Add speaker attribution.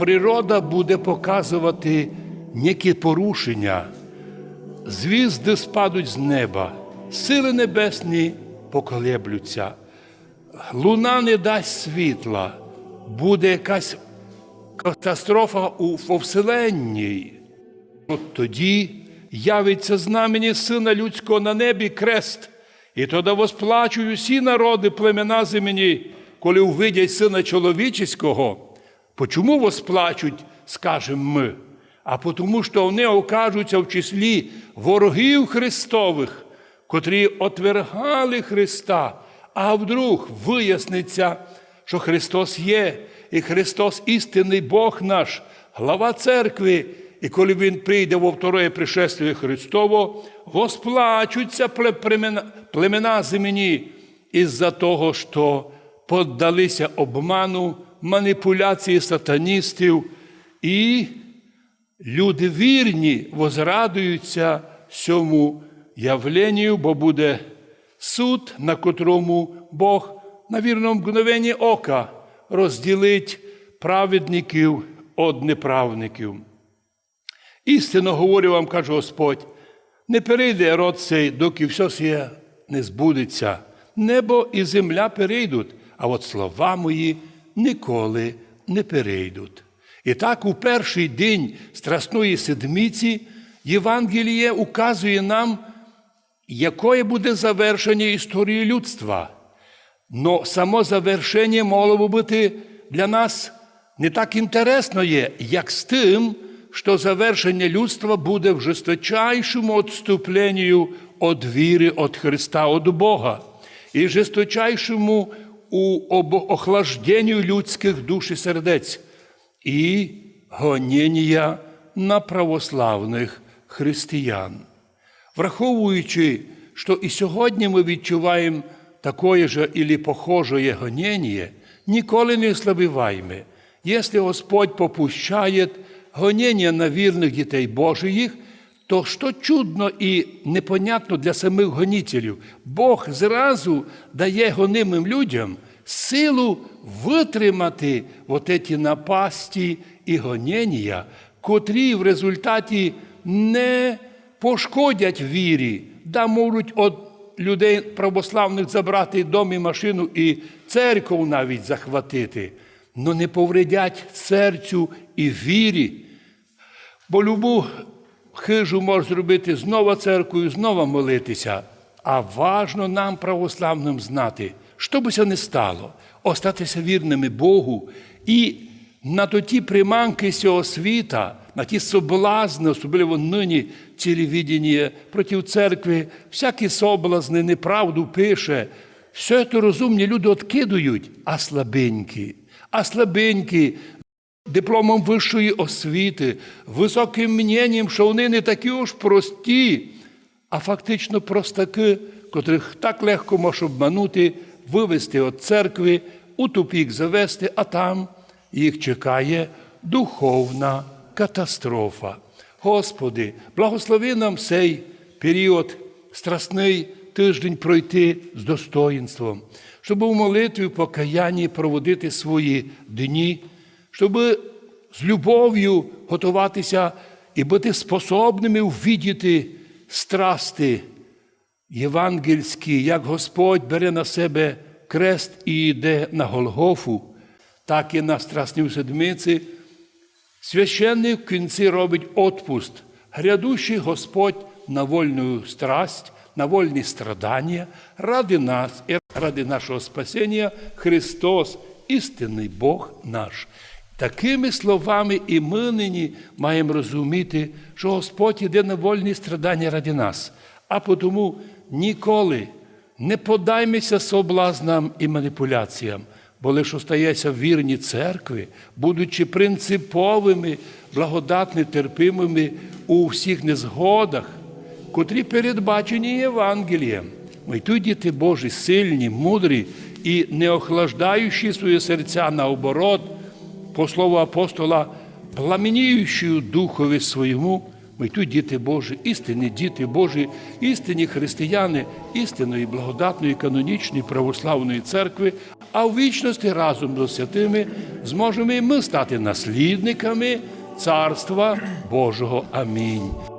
Speaker 1: природа буде показувати які порушення, звізди спадуть з неба, сили небесні поколеблються, луна не дасть світла, буде якась катастрофа у во Вселенній. От тоді явиться знамені Сина Людського на небі крест, і тоді восплачуть усі народи племена земні, коли увидять Сина Чоловічеського. Почому восплачуть, скажемо ми? А тому, що вони окажуться в числі ворогів Христових, котрі отвергали Христа, а вдруг виясниться, що Христос є, і Христос істинний Бог наш, глава церкви. І коли Він прийде во второе пришествие Христово, восплачуться племена, племена земні із-за того, що поддалися обману, маніпуляції сатаністів, і люди вірні возрадуються цьому явленню, бо буде суд, на котрому Бог на вірному мгновенні ока розділить праведників від неправників. Істинно говорю вам, каже Господь, не перейде род цей, доки все сє не збудеться. Небо і земля перейдуть, а от слова мої ніколи не перейдуть. І так у перший день Страсної Седмиці Євангеліє указує нам, якое буде завершення історії людства. Но само завершення могло би бути для нас не так інтересно є, як з тим, що завершення людства буде в жесточайшому відступленню від віри від Христа, від Бога, і жесточайшому у охлажденню людських душ і сердець, і гоніння на православних християн. Враховуючи, що і сьогодні ми відчуваємо такое же или похожее гонение, ніколи не ослабіваємо. Якщо Господь попущає гонення на вірних дітей Божиїх, то що чудно і непонятно для самих гонителів, Бог зразу дає гонимим людям силу витримати вот ці напасті і гонення, котрі в результаті не пошкодять вірі, да можуть від людей православних забрати дом і машину і церкву навіть захватити, но не повредять серцю і вірі. Бо любу хижу може зробити знову церквою, знову молитися. А важно нам, православним, знати, що би це не стало, остатися вірними Богу і на ті приманки цього світа, на ті соблазни, особливо нині телевідення проти церкви, всякі соблазни, неправду пише. Все це розумні люди откидують, а слабенькі, а слабенькі дипломом вищої освіти, високим мненням, що вони не такі уж прості, а фактично простаки, котрих так легко може обманути, вивести від церкви, у тупік завести, а там їх чекає духовна катастрофа. Господи, благослови нам цей період, страсний тиждень пройти з достоїнством, щоб у молитві покаянні проводити свої дні, щоб з любов'ю готуватися і бути способними увідіти страсти євангельські, як Господь бере на себе крест і йде на Голгофу, так і на Страсній седмиці. Священник в кінці робить отпуст, грядущий Господь на вольну страсть, на вольні страдання, ради нас і ради нашого спасіння Христос, істинний Бог наш. Такими словами і ми нині маємо розуміти, що Господь іде на вольні страдання ради нас, а тому ніколи не подаймося соблазнам і маніпуляціям, бо лише остається в вірні церкви, будучи принциповими, благодатно терпимими у всіх незгодах, котрі передбачені Євангелієм. Ми тут діти Божі, сильні, мудрі і не охлаждаючи свої серця наоборот, по слову апостола, пламеніючою духові своєму, ми тут діти Божі, істинні діти Божі, істинні християни, істинної благодатної канонічної православної церкви, а в вічності разом з святими зможемо і ми стати наслідниками Царства Божого. Амінь.